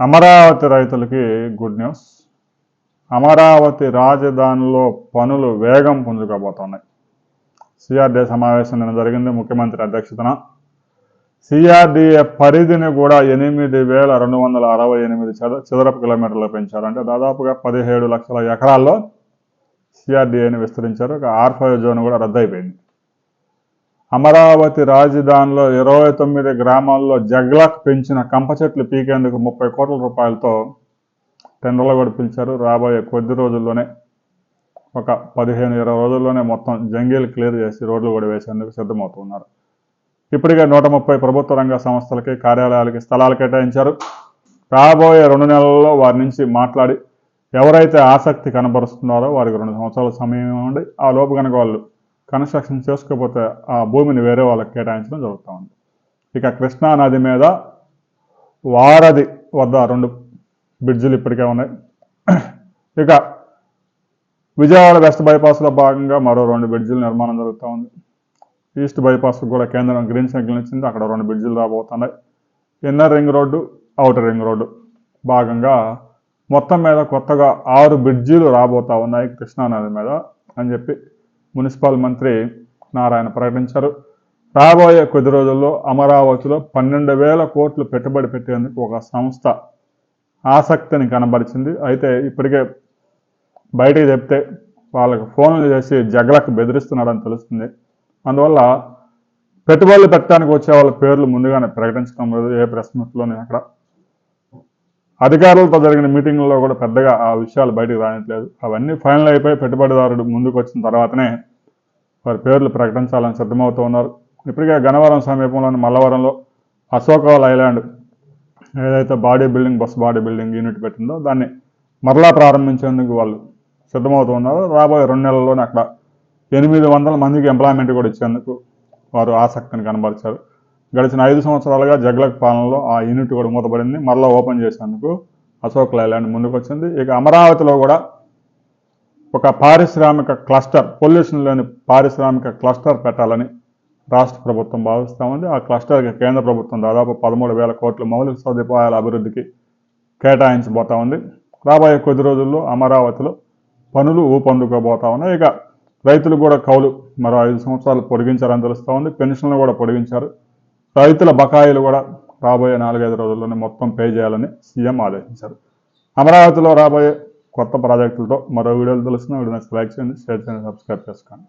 అమరావతి రైతులకి good news. Amaravati రాజధానిలో పనులు వేగం పుంజుకోబోతున్నాయి సిఆర్డీఏ సమావేశం నిన్న జరిగింది ముఖ్యమంత్రి అధ్యక్షతన. సిఆర్డీఏ పరిధిని కూడా ఎనిమిది వేల రెండు వందల అరవై ఎనిమిది చద చదరపు కిలోమీటర్లు పెంచారంటే దాదాపుగా పదిహేడు లక్షల ఎకరాల్లో సిఆర్డీఏని విస్తరించారు. ఆర్ఫై జోన్ కూడా రద్దయిపోయింది. అమరావతి రాజధానిలో ఇరవై తొమ్మిది గ్రామాల్లో జగ్లాక్ పెంచిన కంప చెట్లు పీకేందుకు ముప్పై కోట్ల రూపాయలతో టెండర్లు కూడా పిలిచారు. రాబోయే కొద్ది రోజుల్లోనే ఒక పదిహేను ఇరవై రోజుల్లోనే మొత్తం జంగీలు క్లియర్ చేసి రోడ్లు కూడా వేసేందుకు సిద్ధమవుతున్నారు. ఇప్పటికే నూట ముప్పై ప్రభుత్వ రంగ సంస్థలకి కార్యాలయాలకి స్థలాలు కేటాయించారు. రాబోయే రెండు నెలల్లో వారి నుంచి మాట్లాడి ఎవరైతే ఆసక్తి కనబరుస్తున్నారో వారికి రెండు సంవత్సరాల సమయం ఉండి ఆ లోపు కనుక వాళ్ళు కన్స్ట్రక్షన్ చేసుకోకపోతే ఆ భూమిని వేరే వాళ్ళకి కేటాయించడం జరుగుతూ ఉంది. ఇక కృష్ణా నది మీద వారధి వద్ద రెండు బ్రిడ్జిలు ఇప్పటికే ఉన్నాయి. ఇక విజయవాడ వెస్ట్ బైపాస్లో భాగంగా మరో రెండు బ్రిడ్జిల నిర్మాణం జరుగుతూ ఉంది. ఈస్ట్ బైపాస్ కూడా కేంద్రం గ్రీన్ సిగ్నల్ ఇచ్చింది. అక్కడ రెండు బ్రిడ్జిలు రాబోతున్నాయి. Inner ring road outer ring road భాగంగా మొత్తం మీద కొత్తగా ఆరు బ్రిడ్జిలు రాబోతా ఉన్నాయి కృష్ణానది మీద అని చెప్పి మున్సిపల్ మంత్రి నారాయణ ప్రకటించారు. రాబోయే కొద్ది రోజుల్లో అమరావతిలో పన్నెండు వేల కోట్లు పెట్టుబడి పెట్టేందుకు ఒక సంస్థ ఆసక్తిని కనబరిచింది. అయితే ఇప్పటికే బయటికి చెప్తే వాళ్ళకి ఫోన్లు చేసి జగలకు బెదిరిస్తున్నాడని తెలుస్తుంది. అందువల్ల పెట్టుబడులు పెట్టడానికి వచ్చే వాళ్ళ పేర్లు ముందుగానే ప్రకటించడం లేదు ఏ ప్రెస్ మీట్లోనే అక్కడ. అధికారులతో జరిగిన మీటింగ్లో కూడా పెద్దగా ఆ విషయాలు బయటకు రానట్లేదు. అవన్నీ ఫైనల్ అయిపోయి పెట్టుబడిదారుడు ముందుకు వచ్చిన తర్వాతనే వారి పేర్లు ప్రకటించాలని సిద్ధమవుతూ ఉన్నారు. ఇప్పటికే గన్నవరం సమీపంలోని మల్లవరంలో అశోకవాల్ ఐలాండ్ ఏదైతే body building bus body building unit పెట్టిందో దాన్ని మరలా ప్రారంభించేందుకు వాళ్ళు సిద్ధమవుతూ ఉన్నారు. రాబోయే రెండు నెలల్లోనే అక్కడ ఎనిమిది వందల మందికి ఎంప్లాయ్మెంట్ కూడా ఇచ్చేందుకు వారు ఆసక్తిని కనబరిచారు. గడిచిన ఐదు సంవత్సరాలుగా జగ్లక్ పాలనలో ఆ యూనిట్ కూడా మూతపడింది. మరలా ఓపెన్ చేసేందుకు అశోక్ లైలాండ్ ముందుకు వచ్చింది ఇక అమరావతిలో కూడా ఒక పారిశ్రామిక క్లస్టర్ పొల్యూషన్ లేని పారిశ్రామిక క్లస్టర్ పెట్టాలని రాష్ట్ర ప్రభుత్వం భావిస్తూ ఉంది. ఆ క్లస్టర్కి కేంద్ర ప్రభుత్వం దాదాపు పదమూడు వేల కోట్ల మౌలిక సదుపాయాల అభివృద్ధికి కేటాయించబోతా ఉంది. రాబోయే కొద్ది రోజుల్లో అమరావతిలో పనులు ఊపందుకోబోతా ఉన్నాయి. ఇక రైతులు కూడా కౌలు మరో ఐదు సంవత్సరాలు పొడిగించారని తెలుస్తూ ఉంది. పెన్షన్లు కూడా పొడిగించారు. రైతుల బకాయిలు కూడా రాబోయే నాలుగైదు రోజుల్లోనే మొత్తం పే చేయాలని సీఎం ఆదేశించారు. అమరావతిలో రాబోయే కొత్త ప్రాజెక్టులతో మరో వీడియోలు తెలుస్తున్న వీడియోని లైక్ చేయండి షేర్ చేయండి సబ్స్క్రైబ్ చేసుకోండి.